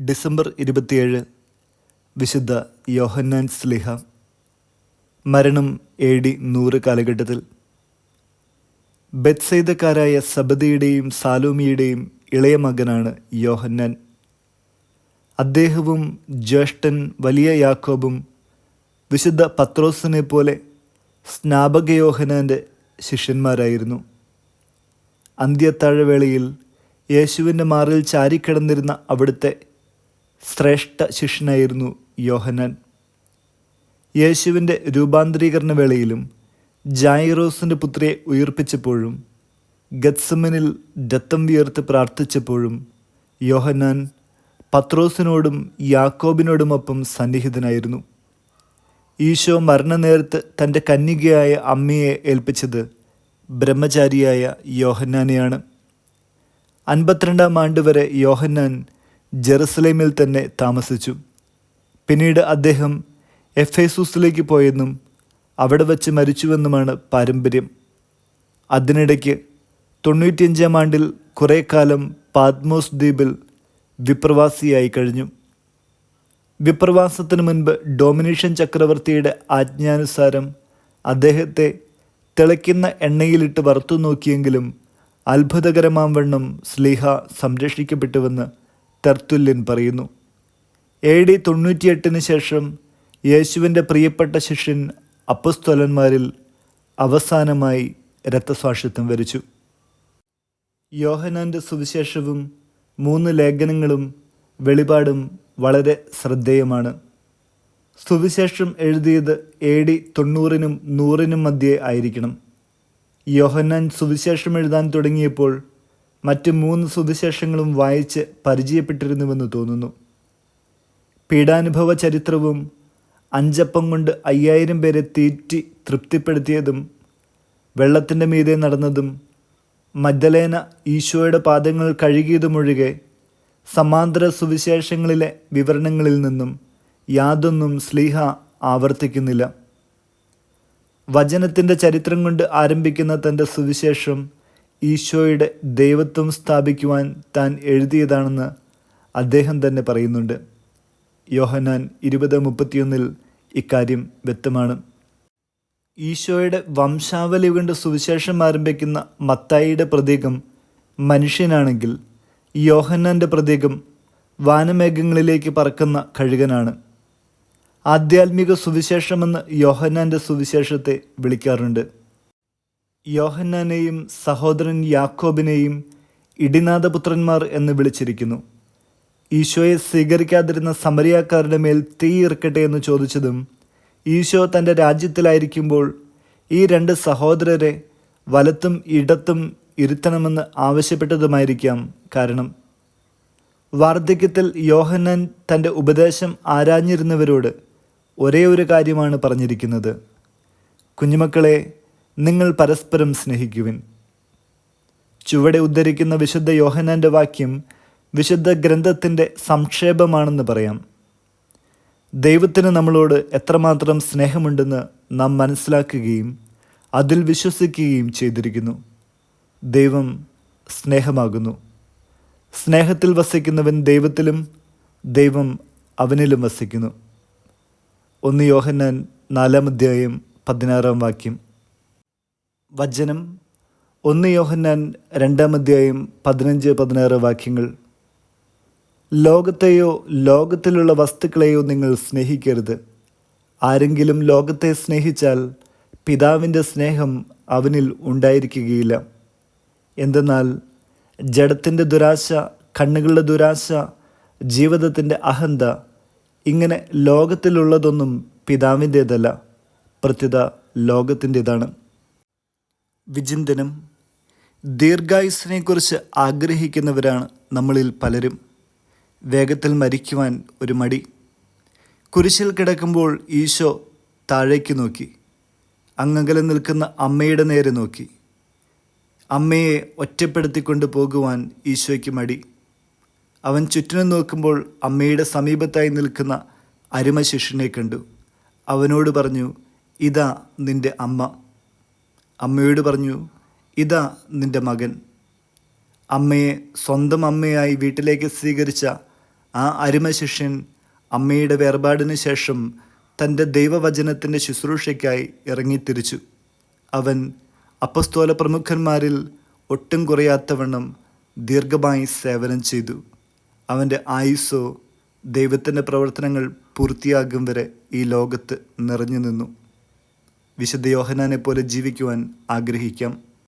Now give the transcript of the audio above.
December ഇരുപത്തിയേഴ് വിശുദ്ധ യോഹന്നാൻ സ്ലിഹ. മരണം എ ഡി നൂറ് കാലഘട്ടത്തിൽ. ബെത്സൈദക്കാരായ സബദിയുടെയും സാലോമിയുടെയും ഇളയ മകനാണ് യോഹന്നാൻ. അദ്ദേഹവും ജ്യേഷ്ഠൻ വലിയ യാക്കോബും വിശുദ്ധ പത്രോസിനെ പോലെ സ്നാപക യോഹനാന്റെ ശിഷ്യന്മാരായിരുന്നു. അന്ത്യത്താഴവേളയിൽ യേശുവിന്റെ മാറിൽ ചാരിക്കിടന്നിരുന്ന അവിടുത്തെ ശ്രേഷ്ഠ ശിഷ്യനായിരുന്നു യോഹനാൻ യേശുവിന്റെ രൂപാന്തരീകരണ വേളയിലും ജായിറോസിന്റെ പുത്രിയെ ഉയർപ്പിച്ചപ്പോഴും ഗത്സമനിൽ ദത്തം വിയർത്ത് പ്രാർത്ഥിച്ചപ്പോഴും യോഹനാൻ പത്രോസിനോടും യാക്കോബിനോടുമൊപ്പം സന്നിഹിതനായിരുന്നു. ഈശോ മരണനേരത്ത് തന്റെ കന്യകയായ അമ്മയെ ഏൽപ്പിച്ചത് ബ്രഹ്മചാരിയായ യോഹന്നാനെയാണ്. അൻപത്തിരണ്ടാം ആണ്ട് വരെ യോഹന്നാൻ ജെറുസലേമിൽ തന്നെ താമസിച്ചു. പിന്നീട് അദ്ദേഹം എഫേസൂസിലേക്ക് പോയെന്നും അവിടെ വച്ച് മരിച്ചുവെന്നുമാണ് പാരമ്പര്യം. അതിനിടയ്ക്ക് തൊണ്ണൂറ്റിയഞ്ചാം ആണ്ടിൽ കുറേ കാലം പാത്മോസ് ദ്വീപിൽ വിപ്രവാസിയായി കഴിഞ്ഞു. വിപ്രവാസത്തിന് മുൻപ് ഡൊമിനീഷ്യൻ ചക്രവർത്തിയുടെ ആജ്ഞാനുസാരം അദ്ദേഹത്തെ തിളയ്ക്കുന്ന എണ്ണയിലിട്ട് വറുത്തു നോക്കിയെങ്കിലും അത്ഭുതകരമാം വണ്ണം സ്ലീഹ സംരക്ഷിക്കപ്പെട്ടുവെന്ന് തെർത്തുല്യൻ പറയുന്നു. എ ഡി തൊണ്ണൂറ്റിയെട്ടിന് ശേഷം യേശുവിന്റെ പ്രിയപ്പെട്ട ശിഷ്യൻ അപ്പസ്തോലന്മാരിൽ അവസാനമായി രക്തസാക്ഷിത്വം വരിച്ചു. യോഹനാന്റെ സുവിശേഷവും മൂന്ന് ലേഖനങ്ങളും വെളിപാടും വളരെ ശ്രദ്ധേയമാണ്. സുവിശേഷം എഴുതിയത് എ ഡി തൊണ്ണൂറിനും നൂറിനും മധ്യേ ആയിരിക്കണം. യോഹന്നാൻ സുവിശേഷം എഴുതാൻ തുടങ്ങിയപ്പോൾ മറ്റ് മൂന്ന് സുവിശേഷങ്ങളും വായിച്ച് പരിചയപ്പെട്ടിരുന്നുവെന്ന് തോന്നുന്നു. പീഡാനുഭവ ചരിത്രവും അഞ്ചപ്പം കൊണ്ട് അയ്യായിരം പേരെ തീറ്റി തൃപ്തിപ്പെടുത്തിയതും വെള്ളത്തിന്റെ മീതെ നടന്നതും മദ്ദലേന ഈശോയുടെ പാദങ്ങൾ കഴുകിയതുമൊഴികെ സമാന്തര സുവിശേഷങ്ങളിലെ വിവരണങ്ങളിൽ നിന്നും യാതൊന്നും സ്ലീഹ ആവർത്തിക്കുന്നില്ല. വചനത്തിന്റെ ചരിത്രം കൊണ്ട് ആരംഭിക്കുന്ന തന്റെ സുവിശേഷം ഈശോയുടെ ദൈവത്വം സ്ഥാപിക്കുവാൻ താൻ എഴുതിയതാണെന്ന് അദ്ദേഹം തന്നെ പറയുന്നുണ്ട്. യോഹനാൻ ഇരുപത് മുപ്പത്തിയൊന്നിൽ ഇക്കാര്യം വ്യക്തമാണ്. ഈശോയുടെ വംശാവലി കൊണ്ട് സുവിശേഷം ആരംഭിക്കുന്ന മത്തായിയുടെ പ്രതീകം മനുഷ്യനാണെങ്കിൽ യോഹന്നാന്റെ പ്രതീകം വാനമേഘങ്ങളിലേക്ക് പറക്കുന്ന കഴുകനാണ്. ആധ്യാത്മിക സുവിശേഷമെന്ന് യോഹന്നാന്റെ സുവിശേഷത്തെ വിളിക്കാറുണ്ട്. യോഹന്നാനെയും സഹോദരൻ യാക്കോബിനെയും ഇടിനാഥപുത്രന്മാർ എന്ന് വിളിച്ചിരിക്കുന്നു. ഈശോയെ സ്വീകരിക്കാതിരുന്ന സമരിയാക്കാരുടെ മേൽ തീ ഇറക്കട്ടെ എന്ന് ചോദിച്ചതും ഈശോ തന്റെ രാജ്യത്തിലായിരിക്കുമ്പോൾ ഈ രണ്ട് സഹോദരരെ വലത്തും ഇടത്തും ഇരുത്തണമെന്ന് ആവശ്യപ്പെട്ടതുമായിരിക്കാം കാരണം. വാർദ്ധക്യത്തിൽ യോഹന്നാൻ തന്റെ ഉപദേശം ആരാഞ്ഞിരുന്നവരോട് ഒരേ ഒരു കാര്യമാണ് പറഞ്ഞിരിക്കുന്നത്. കുഞ്ഞുമക്കളെ നിങ്ങൾ പരസ്പരം സ്നേഹിക്കുവിൻ. ചുവടെ ഉദ്ധരിക്കുന്ന വിശുദ്ധ യോഹനാന്റെ വാക്യം വിശുദ്ധ ഗ്രന്ഥത്തിന്റെ സംക്ഷേപമാണെന്ന് പറയാം. ദൈവത്തിന് നമ്മളോട് എത്രമാത്രം സ്നേഹമുണ്ടെന്ന് നാം മനസ്സിലാക്കുകയും അതിൽ വിശ്വസിക്കുകയും ചെയ്തിരിക്കുന്നു. ദൈവം സ്നേഹമാകുന്നു. സ്നേഹത്തിൽ വസിക്കുന്നവൻ ദൈവത്തിലും ദൈവം അവനിലും വസിക്കുന്നു. ഒന്ന് യോഹന്നാൻ നാലാം അധ്യായം പതിനാറാം വാക്യം. വചനം. ഒന്ന് യോഹന്നാൻ രണ്ടാം അധ്യായം പതിനഞ്ച് പതിനാറ് വാക്യങ്ങൾ. ലോകത്തെയോ ലോകത്തിലുള്ള വസ്തുക്കളെയോ നിങ്ങൾ സ്നേഹിക്കരുത്. ആരെങ്കിലും ലോകത്തെ സ്നേഹിച്ചാൽ പിതാവിന്റെ സ്നേഹം അവനിൽ ഉണ്ടായിരിക്കുകയില്ല. എന്തെന്നാൽ ജഡത്തിന്റെ ദുരാശ കണ്ണുകളുടെ ദുരാശ ജീവിതത്തിന്റെ അഹന്ത ഇങ്ങനെ ലോകത്തിലുള്ളതൊന്നും പിതാവിന്റേതല്ല പ്രത്യുത ലോകത്തിന്റേതാണ്. വിചിന്തനം ദീർഘായുസിനെക്കുറിച്ച് ആഗ്രഹിക്കുന്നവരാണ് നമ്മളിൽ പലരും. വേഗത്തിൽ മരിക്കുവാൻ ഒരു മടി. കുരിശിൽ കിടക്കുമ്പോൾ ഈശോ താഴേക്ക് നോക്കി. അങ്ങകലെ നിൽക്കുന്ന അമ്മയുടെ നേരെ നോക്കി. അമ്മയെ ഒറ്റപ്പെടുത്തിക്കൊണ്ട് പോകുവാൻ ഈശോയ്ക്ക് മടി. അവൻ ചുറ്റിനും നോക്കുമ്പോൾ അമ്മയുടെ സമീപത്തായി നിൽക്കുന്ന അരുമ ശിഷ്യനെ കണ്ടു. അവനോട് പറഞ്ഞു ഇതാ നിന്റെ അമ്മ. അമ്മയോട് പറഞ്ഞു ഇതാ നിന്റെ മകൻ. അമ്മയെ സ്വന്തം അമ്മയായി വീട്ടിലേക്ക് സ്വീകരിച്ച ആ അരുമ ശിഷ്യൻ അമ്മയുടെ വേർപാടിന് ശേഷം തന്റെ ദൈവവചനത്തിന്റെ ശുശ്രൂഷയ്ക്കായി ഇറങ്ങിത്തിരിച്ചു. അവൻ അപ്പസ്തോല പ്രമുഖന്മാരിൽ ഒട്ടും കുറയാത്തവണ്ണം ദീർഘമായി സേവനം ചെയ്തു. അവന്റെ ആയുസ്സോ ദൈവത്തിന്റെ പ്രവർത്തനങ്ങൾ പൂർത്തിയാകും വരെ ഈ ലോകത്ത് നിറഞ്ഞു നിന്നു. വിശുദ്ധ യോഹനാനെ പോലെ ജീവിക്കുവാൻ ആഗ്രഹിക്കാം.